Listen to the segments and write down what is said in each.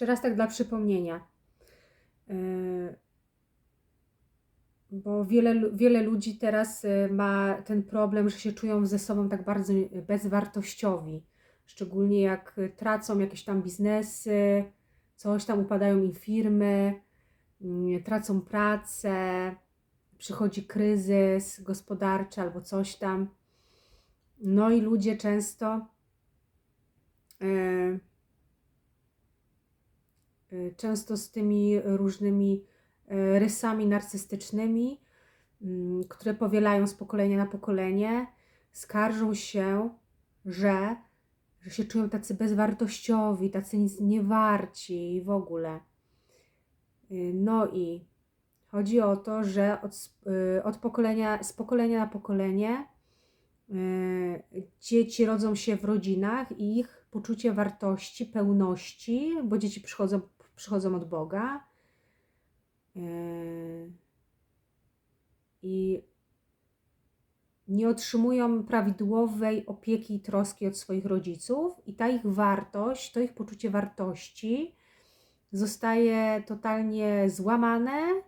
Jeszcze raz tak dla przypomnienia. E, bo wiele, wiele ludzi teraz e, ma ten problem, że się czują ze sobą tak bardzo bezwartościowi. Szczególnie jak e, tracą jakieś tam biznesy, coś tam upadają im firmy, mm, tracą pracę, przychodzi kryzys gospodarczy albo coś tam. No i ludzie często e, e, często z tymi różnymi e, rysami narcystycznymi, mm, które powielają z pokolenia na pokolenie, skarżą się, że, że się czują tacy bezwartościowi, tacy nic nie warci i w ogóle. Y, No i chodzi o to, że od, y, od pokolenia, z pokolenia na pokolenie y, dzieci rodzą się w rodzinach i ich poczucie wartości, pełności, bo dzieci przychodzą, przychodzą od Boga. y, I nie otrzymują prawidłowej opieki i troski od swoich rodziców, i ta ich wartość, to ich poczucie wartości zostaje totalnie złamane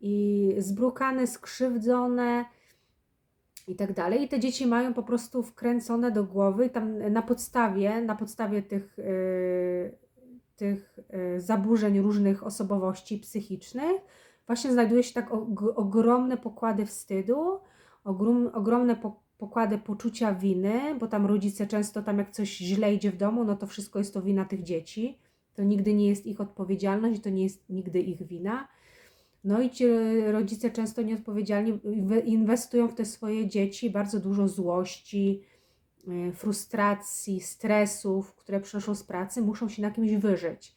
i zbrukane, skrzywdzone i tak dalej. I te dzieci mają po prostu wkręcone do głowy i tam na podstawie, na podstawie tych, yy, tych yy, zaburzeń różnych osobowości psychicznych właśnie znajduje się tak og- ogromne pokłady wstydu, ogrom, ogromne po, pokłady poczucia winy, bo tam rodzice często tam jak coś źle idzie w domu, no to wszystko jest to wina tych dzieci. To nigdy nie jest ich odpowiedzialność, to nie jest nigdy ich wina. No i ci rodzice często nieodpowiedzialnie inwe- inwestują w te swoje dzieci bardzo dużo złości, frustracji, stresów, które przynoszą z pracy, muszą się na kimś wyżyć.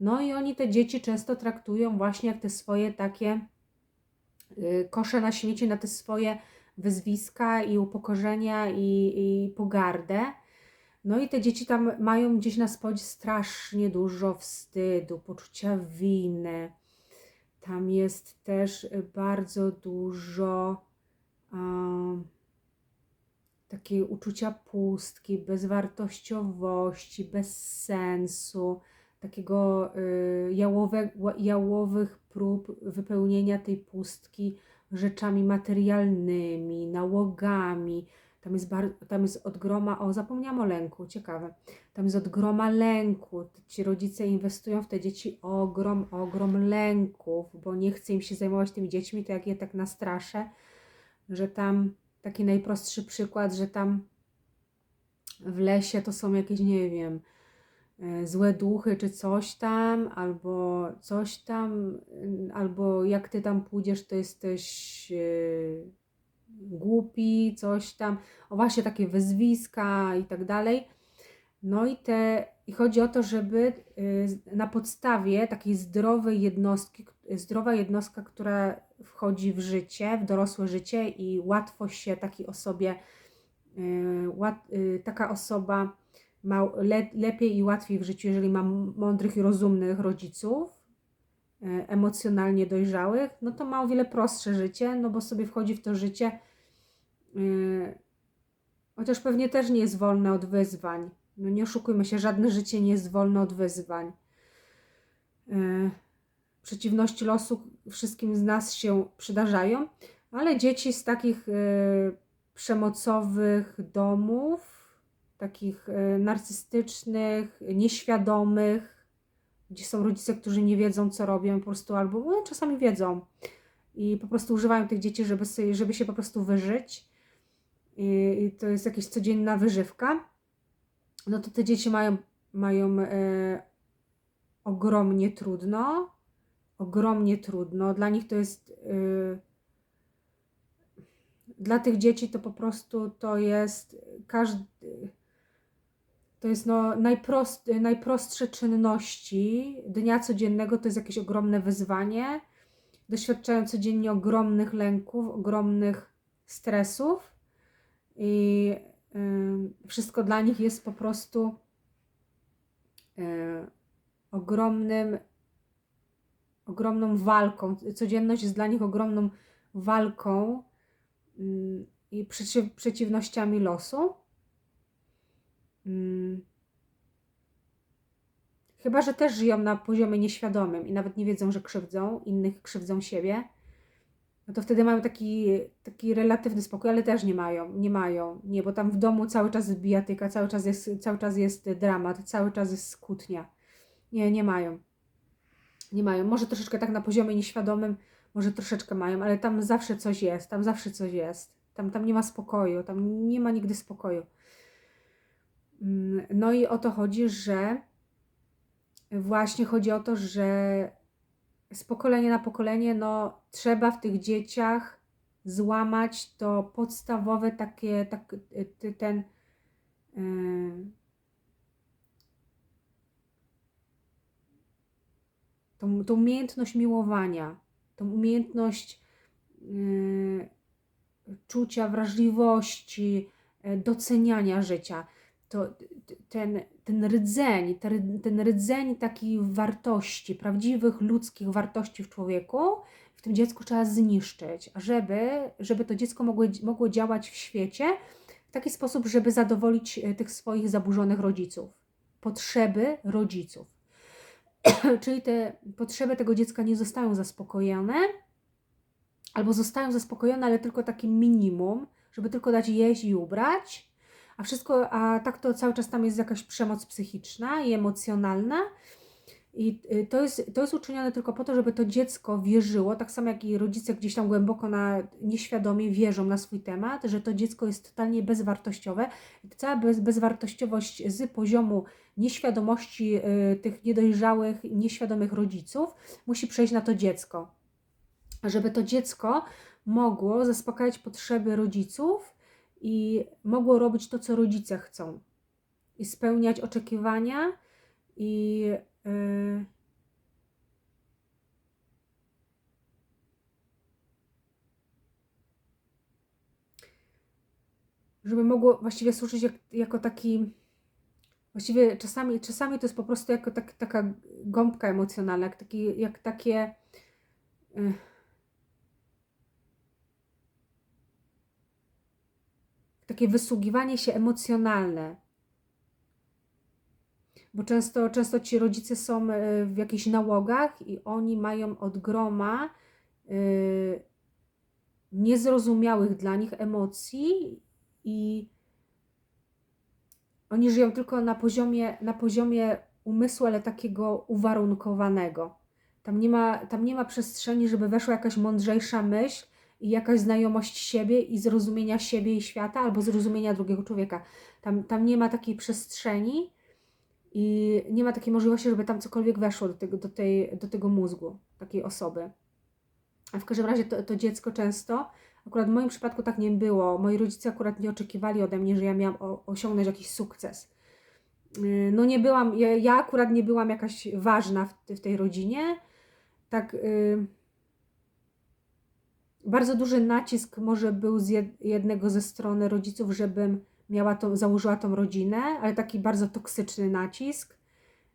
No i oni te dzieci często traktują właśnie jak te swoje takie y, kosze na śmieci, na te swoje wyzwiska i upokorzenia i, i pogardę. No i te dzieci tam mają gdzieś na spodzie strasznie dużo wstydu, poczucia winy. Tam jest też bardzo dużo um, takiego uczucia pustki, bezwartościowości, bez sensu, takiego y, jałowe, jałowych prób wypełnienia tej pustki rzeczami materialnymi, nałogami. Tam jest, bar- tam jest od groma, o zapomniałam o lęku, ciekawe. Tam jest od groma lęku. Ci rodzice inwestują w te dzieci ogrom, ogrom lęków, bo nie chce im się zajmować tymi dziećmi, to jak je tak nastraszę, że tam taki najprostszy przykład, że tam w lesie to są jakieś, nie wiem, e, złe duchy czy coś tam, albo coś tam, albo jak ty tam pójdziesz, to jesteś e, głupi, coś tam. O właśnie takie wyzwiska i tak dalej. No i te i chodzi o to, żeby y, na podstawie takiej zdrowej jednostki, zdrowa jednostka, która wchodzi w życie, w dorosłe życie i łatwo się takiej osobie, y, y, taka osoba ma le, lepiej i łatwiej w życiu, jeżeli ma mądrych i rozumnych rodziców, y, emocjonalnie dojrzałych, no to ma o wiele prostsze życie, no bo sobie wchodzi w to życie, chociaż pewnie też nie jest wolne od wyzwań. No nie oszukujmy się, żadne życie nie jest wolne od wyzwań. Przeciwności losu wszystkim z nas się przydarzają, ale dzieci z takich e, przemocowych domów, takich e, narcystycznych, nieświadomych, gdzie są rodzice, którzy nie wiedzą, co robią, po prostu albo no, czasami wiedzą i po prostu używają tych dzieci, żeby, sobie, żeby się po prostu wyżyć. I to jest jakaś codzienna wyżywka no to te dzieci mają, mają e, ogromnie trudno. Ogromnie trudno. Dla nich to jest. E, dla tych dzieci to po prostu to jest każdy. To jest no najprost, najprostsze czynności dnia codziennego, to jest jakieś ogromne wyzwanie. Doświadczają codziennie ogromnych lęków, ogromnych stresów i y, wszystko dla nich jest po prostu y, ogromnym, ogromną walką. Codzienność jest dla nich ogromną walką y, i przeciw, przeciwnościami losu. Mm. Chyba, że też żyją na poziomie nieświadomym i nawet nie wiedzą, że krzywdzą, innych krzywdzą siebie. No to wtedy mają taki, taki relatywny spokój, ale też nie mają, nie mają, nie, bo tam w domu cały czas jest bijatyka, cały czas jest, cały czas jest dramat, cały czas jest skutnia. Nie, nie mają. Nie mają. Może troszeczkę tak na poziomie nieświadomym, może troszeczkę mają, ale tam zawsze coś jest, tam zawsze coś jest. Tam, tam nie ma spokoju, tam nie ma nigdy spokoju. Mm, no i o to chodzi, że właśnie chodzi o to, że z pokolenia na pokolenie, no trzeba w tych dzieciach złamać to podstawowe takie, tak, ten yy, tą, tą umiejętność miłowania, tą umiejętność yy, czucia wrażliwości, yy, doceniania życia. To ten, ten rdzeń, ten, rdzeń takiej wartości, prawdziwych ludzkich wartości w człowieku, w tym dziecku trzeba zniszczyć, żeby, żeby to dziecko mogło, mogło działać w świecie w taki sposób, żeby zadowolić e, tych swoich zaburzonych rodziców. Potrzeby rodziców. Czyli te potrzeby tego dziecka nie zostają zaspokojone, albo zostają zaspokojone, ale tylko takim minimum, żeby tylko dać jeść i ubrać, a wszystko, a tak to cały czas tam jest jakaś przemoc psychiczna i emocjonalna. I y, to jest, to jest uczynione tylko po to, żeby to dziecko wierzyło, tak samo jak i rodzice gdzieś tam głęboko na, nieświadomie wierzą na swój temat, że to dziecko jest totalnie bezwartościowe. Cała bez, bezwartościowość z poziomu nieświadomości y, tych niedojrzałych, nieświadomych rodziców musi przejść na to dziecko. Żeby to dziecko mogło zaspokajać potrzeby rodziców i mogło robić to, co rodzice chcą. I spełniać oczekiwania i yy, żeby mogło właściwie służyć jak, jako taki Właściwie czasami, czasami to jest po prostu jako tak, taka gąbka emocjonalna, jak, taki, jak takie. Y, takie wysługiwanie się emocjonalne. Bo często, często ci rodzice są y, w jakichś nałogach i oni mają od groma y, niezrozumiałych dla nich emocji i oni żyją tylko na poziomie, na poziomie umysłu, ale takiego uwarunkowanego. Tam nie, ma, tam nie ma przestrzeni, żeby weszła jakaś mądrzejsza myśl i jakaś znajomość siebie i zrozumienia siebie i świata, albo zrozumienia drugiego człowieka. Tam, tam nie ma takiej przestrzeni i nie ma takiej możliwości, żeby tam cokolwiek weszło do tego, do tej, do tego mózgu takiej osoby. A w każdym razie to, to dziecko często Akurat w moim przypadku tak nie było. Moi rodzice akurat nie oczekiwali ode mnie, że ja miałam osiągnąć jakiś sukces. Y, no nie byłam, ja, ja akurat nie byłam jakaś ważna w, w tej rodzinie. Tak. Yy, bardzo duży nacisk może był z jednego ze strony rodziców, żebym miała to, założyła tą rodzinę, ale taki bardzo toksyczny nacisk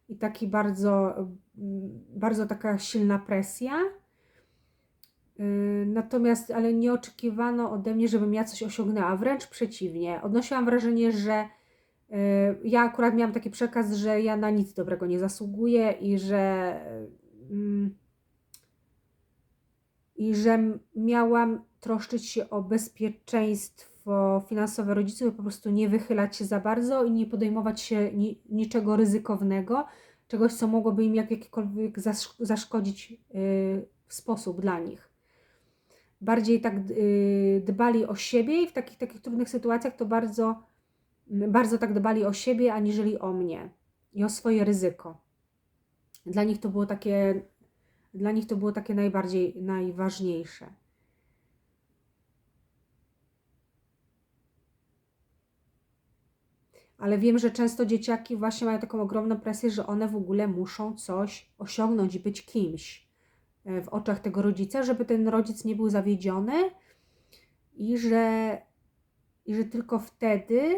i taki bardzo, bardzo taka silna presja. Yy, natomiast, ale nie oczekiwano ode mnie, żebym ja coś osiągnęła, wręcz przeciwnie. Odnosiłam wrażenie, że yy, ja akurat miałam taki przekaz, że ja na nic dobrego nie zasługuję i że yy, i że miałam troszczyć się o bezpieczeństwo finansowe rodziców po prostu nie wychylać się za bardzo i nie podejmować się ni niczego ryzykownego, czegoś, co mogłoby im jakkolwiek zaszkodzić w sposób dla nich bardziej tak y, dbali o siebie i w takich, takich trudnych sytuacjach to bardzo, bardzo tak dbali o siebie, aniżeli o mnie i o swoje ryzyko. Dla nich to było takie, dla nich to było takie najbardziej, najważniejsze. Ale wiem, że często dzieciaki właśnie mają taką ogromną presję, że one w ogóle muszą coś osiągnąć i być kimś. E, w oczach tego rodzica, żeby ten rodzic nie był zawiedziony i że, i że tylko wtedy,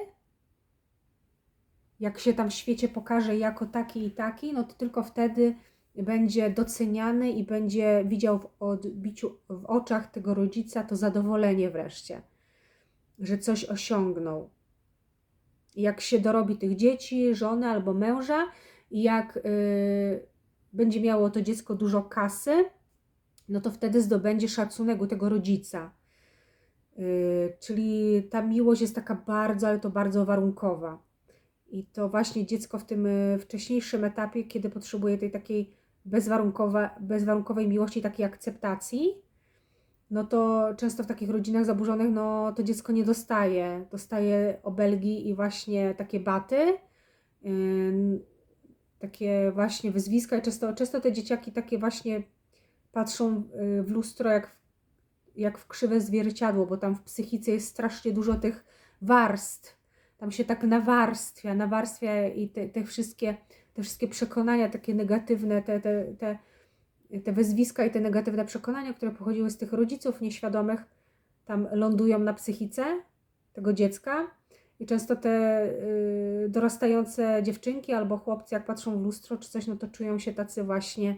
jak się tam w świecie pokaże jako taki i taki, no to tylko wtedy będzie doceniany i będzie widział w odbiciu, w oczach tego rodzica to zadowolenie wreszcie, że coś osiągnął. Jak się dorobi tych dzieci, żony albo męża i jak y, będzie miało to dziecko dużo kasy, no to wtedy zdobędzie szacunek u tego rodzica. Y, czyli ta miłość jest taka bardzo, ale to bardzo warunkowa. I to właśnie dziecko w tym y, wcześniejszym etapie, kiedy potrzebuje tej takiej bezwarunkowej miłości, takiej akceptacji, no to często w takich rodzinach zaburzonych, no to dziecko nie dostaje. Dostaje obelgi i właśnie takie baty, yy, takie właśnie wyzwiska i często, często te dzieciaki takie właśnie patrzą y, w lustro jak, jak w krzywe zwierciadło, bo tam w psychice jest strasznie dużo tych warstw. Tam się tak nawarstwia, nawarstwia i te, te wszystkie te wszystkie przekonania takie negatywne, te, te, te, te wyzwiska i te negatywne przekonania, które pochodziły z tych rodziców nieświadomych, tam lądują na psychice tego dziecka. I często te y, dorastające dziewczynki albo chłopcy, jak patrzą w lustro czy coś, no to czują się tacy właśnie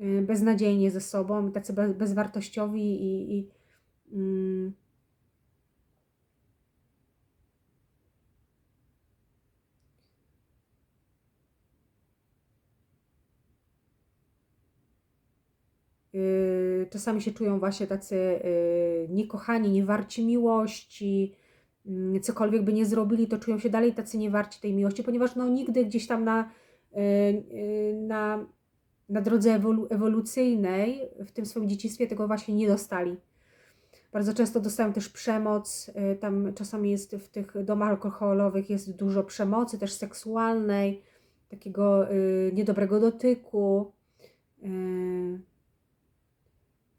y, beznadziejnie ze sobą, tacy be, bezwartościowi i, i y, czasami się czują właśnie tacy y, niekochani, niewarci miłości, mm, cokolwiek by nie zrobili, to czują się dalej tacy niewarci tej miłości, ponieważ no nigdy gdzieś tam na, y, na, na drodze ewolu ewolucyjnej w tym swoim dzieciństwie tego właśnie nie dostali. Bardzo często dostają też przemoc, tam czasami jest w tych domach alkoholowych jest dużo przemocy, też seksualnej, takiego niedobrego dotyku.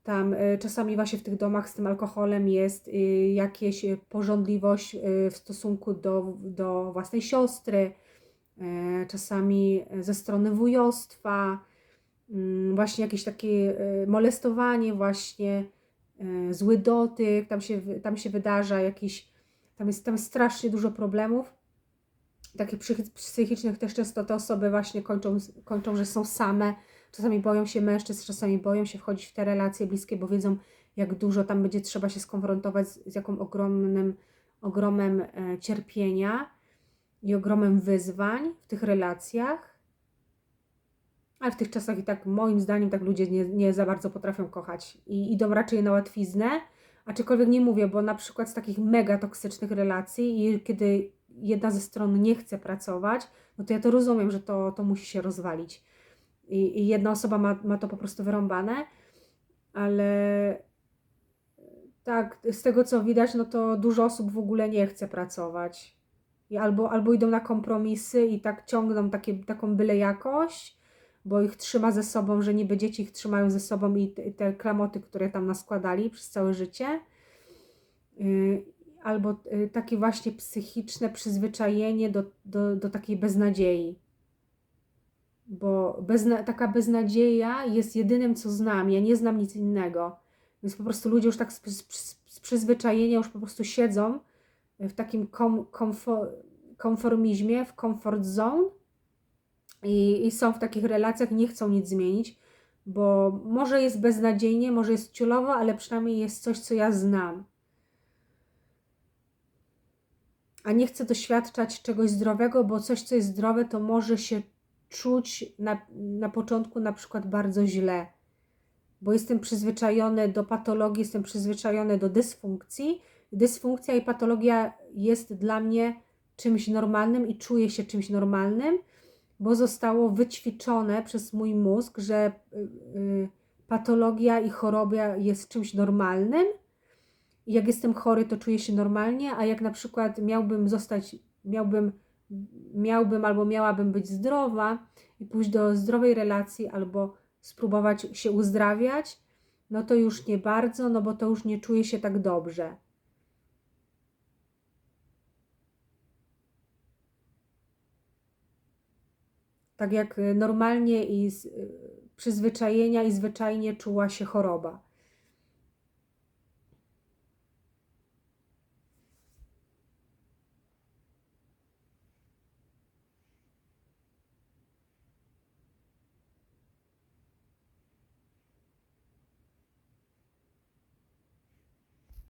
Tam y, czasami właśnie w tych domach z tym alkoholem jest y, jakieś porządliwość y, w stosunku do, do własnej siostry, czasami ze strony wujostwa, mm, właśnie jakieś takie molestowanie, właśnie zły dotyk, tam się, tam się wydarza jakiś, tam jest, tam jest strasznie dużo problemów, takich psychicznych też często te osoby właśnie kończą, kończą że są same, Czasami boją się mężczyzn, czasami boją się wchodzić w te relacje bliskie, bo wiedzą, jak dużo tam będzie trzeba się skonfrontować z, z jaką ogromnym, ogromem e, cierpienia i ogromem wyzwań w tych relacjach. Ale w tych czasach i tak, moim zdaniem, tak ludzie nie, nie za bardzo potrafią kochać i idą raczej na łatwiznę. Aczkolwiek nie mówię, bo na przykład z takich mega toksycznych relacji, i kiedy jedna ze stron nie chce pracować, no to ja to rozumiem, że to, to musi się rozwalić i, i jedna osoba ma, ma to po prostu wyrąbane, ale tak, z tego co widać, no to dużo osób w ogóle nie chce pracować. I albo, albo idą na kompromisy i tak ciągną takie, taką byle jakość, bo ich trzyma ze sobą, że niby dzieci ich trzymają ze sobą i te, te klamoty, które tam naskładali przez całe życie. Yy, albo yy, takie właśnie psychiczne przyzwyczajenie do, do, do takiej beznadziei bo bezna taka beznadzieja jest jedynym, co znam. Ja nie znam nic innego. Więc po prostu ludzie już tak z, z, z przyzwyczajenia już po prostu siedzą w takim kom, konformizmie, w comfort zone i, i są w takich relacjach, nie chcą nic zmienić, bo może jest beznadziejnie, może jest ciulowo, ale przynajmniej jest coś, co ja znam. A nie chcę doświadczać czegoś zdrowego, bo coś, co jest zdrowe, to może się czuć na, na początku na przykład bardzo źle, bo jestem przyzwyczajony do patologii, jestem przyzwyczajony do dysfunkcji. Dysfunkcja i patologia jest dla mnie czymś normalnym i czuję się czymś normalnym, bo zostało wyćwiczone przez mój mózg, że yy, patologia i choroba jest czymś normalnym. Jak jestem chory, to czuję się normalnie, a jak na przykład miałbym zostać, miałbym miałbym albo miałabym być zdrowa i pójść do zdrowej relacji albo spróbować się uzdrawiać, no to już nie bardzo, no bo to już nie czuję się tak dobrze. Tak jak normalnie i z y, przyzwyczajenia i zwyczajnie czuła się choroba.